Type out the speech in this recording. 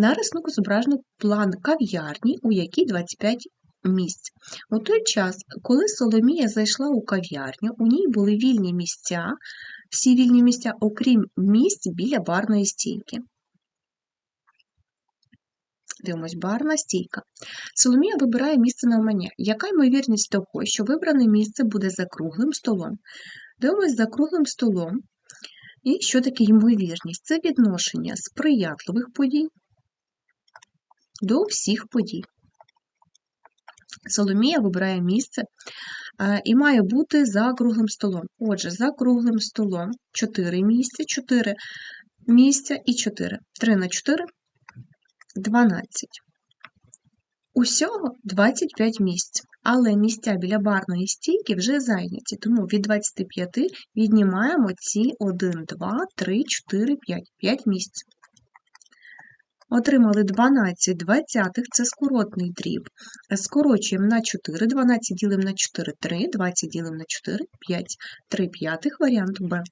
На рисунку зображено план кав'ярні, у якій 25 місць. У той час, коли Соломія зайшла у кав'ярню, у ній були вільні місця, всі вільні місця, окрім місць біля барної стійки. Дивимось, барна стійка. Соломія вибирає місце навмання. Яка ймовірність того, що вибране місце буде за круглим столом? Дивимось за круглим столом. І що таке ймовірність? Це відношення сприятливих подій до всіх подій. Соломія вибирає місце е, і має бути за круглим столом. Отже, за круглим столом 4 місця, 4 місця і 4. 3 на 4 12. Усього 25 місць, але місця біля барної стійки вже зайняті, тому від 25 віднімаємо ці 1, 2, 3, 4, 5, 5 місць. Отримали 12 двадцятих, це скоротний дріб. Скорочуємо на 4, 12 ділимо на 4, 3, 20 ділимо на 4, 5, 3 п'ятих, варіант Б.